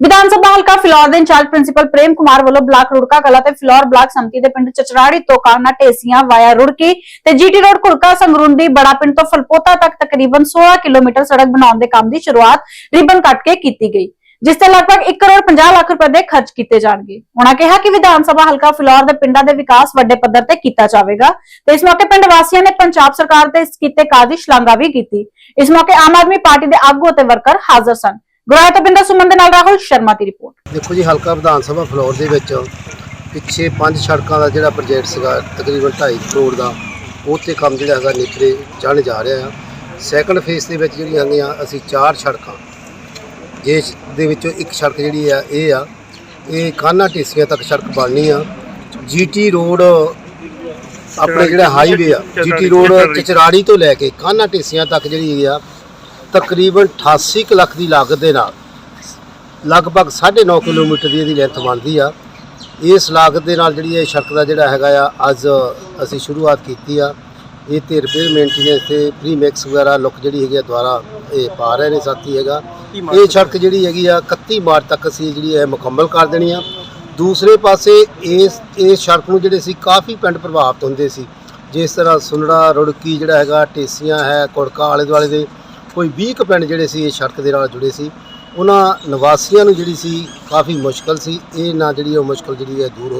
ਵਿਧਾਨ ਸਭਾ ਹਲਕਾ ਫਿਲੌਰ ਦੇ incharge principal ਪ੍ਰੇਮ ਕੁਮਾਰ ਵੱਲੋਂ ਬਲਾਕ ਰੁੜਕਾ ਕਲਾ ਤੇ ਫਿਲੌਰ ਬਲਾਕ ਸੰਮਤੀ ਦੇ ਪਿੰਡ ਚਚਰਾੜੀ ਤੋਂ ਕਾਨਾ ਢੇਸੀਆਂ ਵਾਇਆ ਰੁੜਕੀ ਤੇ ਜੀਟੀ ਰੋਡ ਕੁਲਕਾ ਸੰਗਰੂੰਦੀ ਬੜਾ ਪਿੰਡ ਤੋਂ ਫਲਪੋਤਾ ਤੱਕ ਤਕਰੀਬਨ 16 ਕਿਲੋਮੀਟਰ ਸੜਕ ਬਣਾਉਣ ਦੇ ਕੰਮ ਦੀ ਸ਼ੁਰੂਆਤ ਰਿਬਨ ਕੱਟ ਕੇ ਕੀਤੀ ਗਈ, ਜਿਸ ਤੇ ਲਗਭਗ 1 ਕਰੋੜ 50 ਲੱਖ ਰੁਪਏ ਦੇ ਖਰਚ ਕੀਤੇ ਜਾਣਗੇ। ਉਹਨਾਂ ਕਿਹਾ ਕਿ ਵਿਧਾਨ ਸਭਾ ਹਲਕਾ ਫਿਲੌਰ ਦੇ ਪਿੰਡਾਂ ਦੇ ਵਿਕਾਸ ਵੱਡੇ ਪੱਧਰ ਤੇ ਕੀਤਾ ਜਾਵੇਗਾ। ਤੇ ਇਸ ਮੌਕੇ ਪਿੰਡ ਵਾਸੀਆਂ ਨੇ ਪੰਜਾਬ ਸਰਕਾਰ ਦੇ ਇਸ ਕੀਤੇ ਕਾਰਜ ਦੀ ਸ਼ਲਾਘਾ ਵੀ ਕੀਤੀ। ਇਸ ਮੌਕੇ ਆਮ ਆਦਮੀ ਪਾਰਟੀ ਦੇ ਆਗੂ ਅਤੇ ਵਰਕਰ ਹਾਜ਼ਰ ਸਨ। ਗੁਰਾਇਆ ਤੋਂ ਸੁਮਨ ਦੇ ਨਾਲ ਰਾਹੁਲ ਸ਼ਰਮਾ ਦੀ ਰਿਪੋਰਟ। ਦੇਖੋ ਜੀ, ਹਲਕਾ ਵਿਧਾਨ ਸਭਾ ਫਲੋਰ ਦੇ ਵਿੱਚ ਪਿੱਛੇ ਪੰਜ ਸੜਕਾਂ ਦਾ ਜਿਹੜਾ ਪ੍ਰੋਜੈਕਟ ਸੀਗਾ, ਤਕਰੀਬਨ 2.5 ਕਰੋੜ ਦਾ, ਉਹ ਤੇ ਕੰਮ ਜਿਹੜਾ ਹੈਗਾ ਨਿਕਲੇ ਚੜ੍ਹਨ ਜਾ ਰਿਹਾ ਆ। ਸੈਕੰਡ ਫੇਸ ਦੇ ਵਿੱਚ ਜਿਹੜੀਆਂ ਹੈਗੀਆਂ, ਅਸੀਂ ਚਾਰ ਸੜਕਾਂ, ਜਿਸ ਦੇ ਵਿੱਚੋਂ ਇੱਕ ਸੜਕ ਜਿਹੜੀ ਆ, ਇਹ ਆ। ਇਹ ਕਾਨਾ ਢੇਸੀਆਂ ਤੱਕ ਸੜਕ ਬਣਨੀ ਆ? ਜੀਟੀ ਰੋਡ ਆਪਣੇ ਜਿਹੜਾ ਹਾਈਵੇ ਆ ਜੀਟੀ ਰੋਡ ਚਚਰਾੜੀ ਤੋਂ ਲੈ ਕੇ ਕਾਨਾ ਢੇਸੀਆਂ ਤੱਕ ਜਿਹੜੀ ਆ ਤਕਰੀਬਨ 88 ਕੁ ਲੱਖ ਦੀ ਲਾਗਤ ਦੇ ਨਾਲ ਲਗਭਗ 9.5 ਕਿਲੋਮੀਟਰ ਦੀ ਇਹਦੀ ਲੈਂਥ ਬਣਦੀ ਆ। ਇਸ ਲਾਗਤ ਦੇ ਨਾਲ ਜਿਹੜੀ ਇਹ ਸੜਕ ਦਾ ਜਿਹੜਾ ਹੈਗਾ ਆ ਅੱਜ ਅਸੀਂ ਸ਼ੁਰੂਆਤ ਕੀਤੀ ਆ। ਇਹ ਤੇ ਰਿਪੇਅਰ ਮੇਨਟੇਨੈਂਸ ਤੇ ਪ੍ਰੀਮੈਕਸ ਵਗੈਰਾ ਲੁੱਕ ਜਿਹੜੀ ਹੈਗੀ ਆ ਦੁਆਰਾ ਇਹ ਪਾ ਰਹੇ ਨੇ ਸਾਥੀ ਹੈਗਾ। ਇਹ ਸੜਕ ਜਿਹੜੀ ਹੈਗੀ ਆ 31 ਮਾਰਚ ਤੱਕ ਅਸੀਂ ਜਿਹੜੀ ਹੈ ਮੁਕੰਮਲ ਕਰ ਦੇਣੀ ਆ। ਦੂਸਰੇ ਪਾਸੇ ਇਸ ਇਸ ਸੜਕ ਨੂੰ ਜਿਹੜੇ ਸੀ ਕਾਫੀ ਪਿੰਡ ਪ੍ਰਭਾਵਿਤ ਹੁੰਦੇ ਸੀ। ਜਿਸ ਤਰ੍ਹਾਂ ਸੁਨੜਾ ਰੁੜਕੀ ਜਿਹੜਾ ਹੈਗਾ ਟੇਸੀਆਂ ਹੈ ਕੁੜਕਾ ਆਲੇ ਦੁਆਲੇ ਦੇ ਕੋਈ 20 ਕੁ ਪਿੰਡ ਜਿਹੜੇ ਸੀ, ਇਹ ਸੜਕ ਦੇ ਨਾਲ ਜੁੜੇ ਸੀ। ਉਹਨਾਂ ਨਿਵਾਸੀਆਂ ਨੂੰ ਜਿਹੜੀ ਸੀ, ਕਾਫੀ ਮੁਸ਼ਕਲ ਸੀ। ਇਹ ਨਾ ਜਿਹੜੀ ਉਹ ਮੁਸ਼ਕਲ ਜਿਹੜੀ ਹੈ, ਦੂਰ ਹੋ